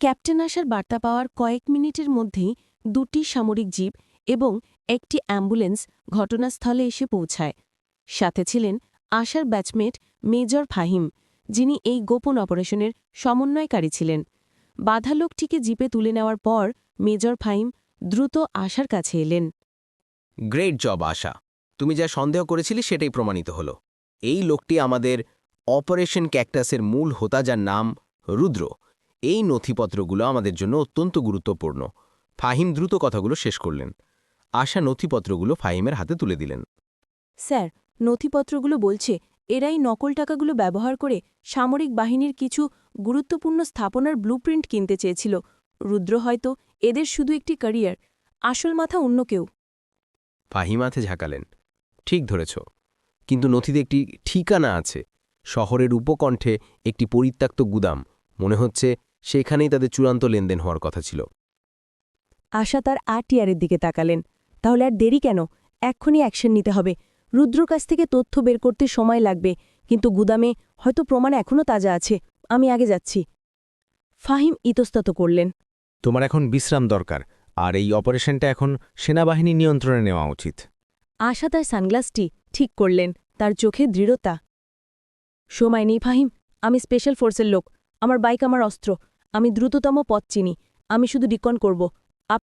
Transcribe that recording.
Captain আসার বার্তা পাওয়ার কয়েক মিনিটের মধ্যেই দুটি সামরিক জিপ এবং একটি অ্যাম্বুলেন্স ঘটনাস্থলে এসে পৌঁছায়। সাথে ছিলেন আশার ব্যাচমেট মেজর ফাহিম, যিনি এই গোপন অপারেশনের সমন্বয়কারী ছিলেন। বাধা লোকটিকে জিপে তুলে নেওয়ার পর মেজর ফাহিম দ্রুত আশার কাছে এলেন। Great job, Asha. তুমি যা সন্দেহ করেছিলে সেটাই প্রমাণিত হলো। এই লোকটি আমাদের অপারেশন ক্যাকটাসের মূল হোতা যার নাম রুদ্র। এই নথিপত্রগুলো আমাদের জন্য অত্যন্ত গুরুত্বপূর্ণ। ফাহিম দ্রুত কথাগুলো শেষ করলেন। আশা নথিপত্রগুলো ফাহিমের হাতে তুলে দিলেন। স্যার নথিপত্রগুলো বলছে এরাই নকল টাকাগুলো ব্যবহার করে সামরিক বাহিনীর কিছু গুরুত্বপূর্ণ স্থাপনার ব্লুপ্রিন্ট কিনতে চেয়েছিল। রুদ্র হয়তো এদের শুধু একটি ক্যারিয়ার আসল মাথা অন্য কেউ। ফাহিম হাতে ঝাঁকালেন। ঠিক ধরেছ। কিন্তু নথিতে একটি ঠিকানা আছে। শহরের উপকণ্ঠে একটি পরিত্যক্ত গুদাম। মনে হচ্ছে সেখানেই তাদের চূড়ান্ত লেনদেন হওয়ার কথা ছিল। আশা তার আরটিআরের দিকে তাকালেন। তাহলে আর দেরি কেন? এক্ষুনি অ্যাকশন নিতে হবে। রুদ্র কাছ থেকে তথ্য বের করতে সময় লাগবে কিন্তু গুদামে হয়তো প্রমাণ এখনও তাজা আছে। আমি আগে যাচ্ছি। ফাহিম ইতস্তত করলেন। তোমার এখন বিশ্রাম দরকার আর এই অপারেশনটা এখন সেনাবাহিনী নিয়ন্ত্রণে নেওয়া উচিত। আশা তার সানগ্লাসটি ঠিক করলেন তার চোখে দৃঢ়তা। সময় নেই ফাহিম আমি স্পেশাল ফোর্সের লোক। আমার বাইক আমার অস্ত্র। আমি দ্রুততম পথ চিনি। আমি শুধু ডিকন করব।